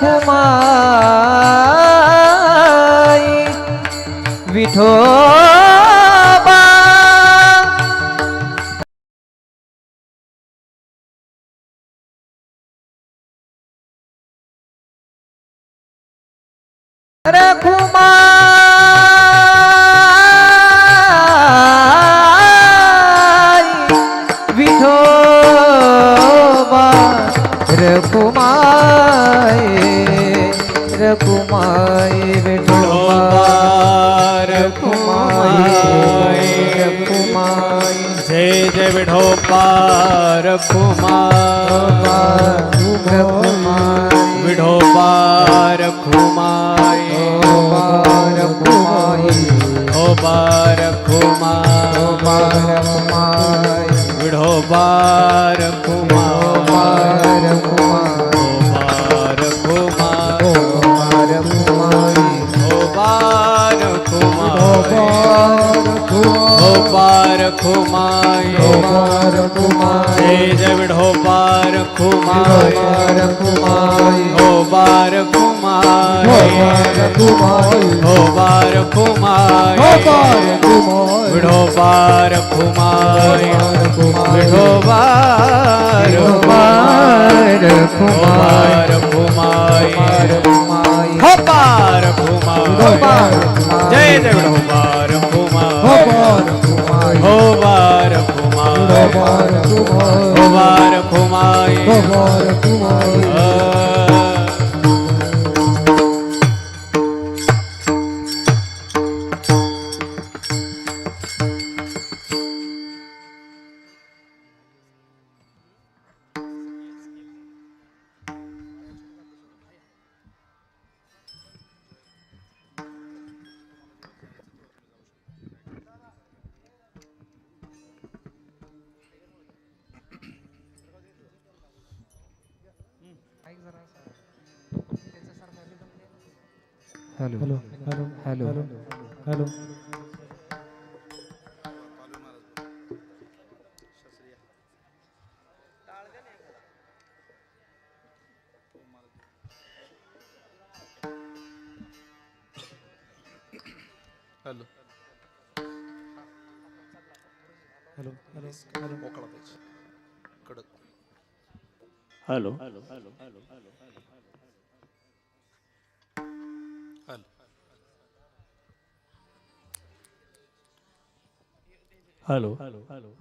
कुमाई विठो रखुमा કુમાય રે ઢોપાર કુમાય કુમાય જય જય બેઠો પાર કુમાર કુમાર વિઢો પાર કુમાર पार खुमाय जय द्रविड हो पार खुमाय हो बार खुमाय हो बार खुमाय विढ़ो बार खुमाय हो पार खुमाय કુમાર જય જય કુમાર કુમાર હોવાર કુમાર હોવાર Kumar હોવાર Kumar hello hello hello hello कडक hello hello hello hello hello Ramkrishna Hari जय जय राम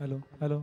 हरे जय जय राम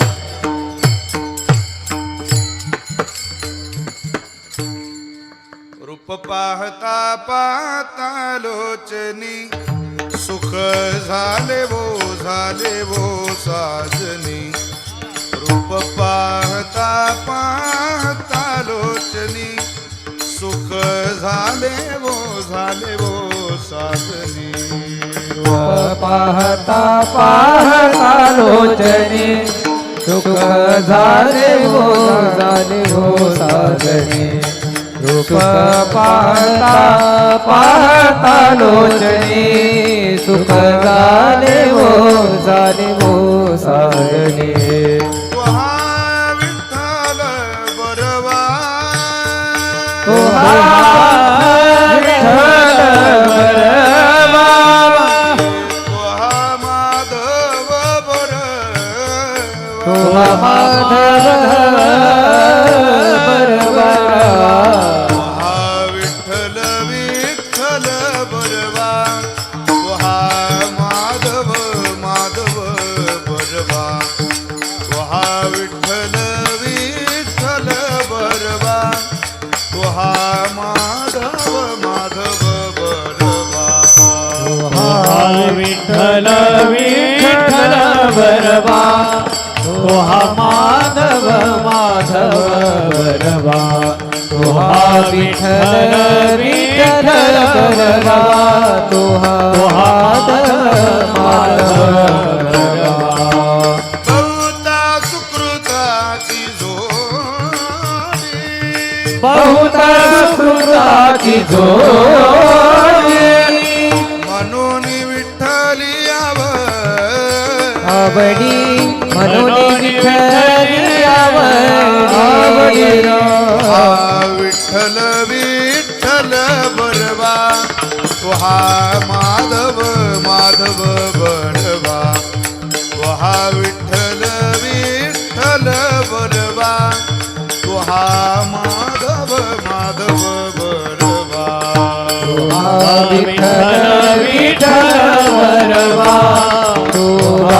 रूप पाहता पाहता लोचनी. सुख झाले वो झाले वो साजनी. रूप पाहता पाहता लोचनी. सुख झाले वो झाले वो साजनी. पाहता पाहता लोचनी. सुख झाले वो झाले वो साजनी. रूप पाहता पाहता लोचने सुख झाले हो विठ्ठल विठ्ठल बरवा तो हा माधव माधव बरवा तो हा विठ्ठल विठ्ठल बरवा तुहा माधव माधव बहुता सुकृताची जोडी बहुत सुकृताची जोडी आवडी म्हणून विठ्ठली आवडी. विठ्ठल विठ्ठल बरवा तुहा माधव माधव बरवा. तुहा विठ्ठल विठ्ठल बरवा तुहा माधव माधव बरवा. विठ्ठल विठ्ठल बरवा.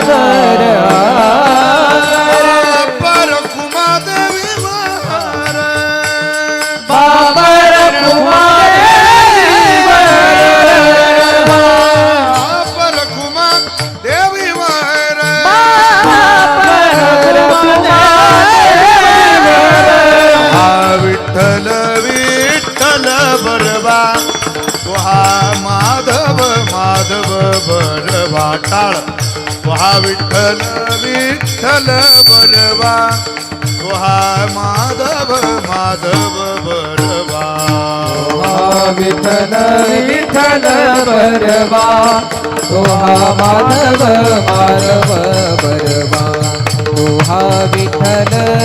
सुखाचे आगर परखुमा देवी महार बाबर हा विठ्ठल विठ्ठल बरवा. तो माधव माधव बरवा. विठ्ठल विठ्ठल बरवा. तो माधव माधव बरवा. तो हा विठ्ठल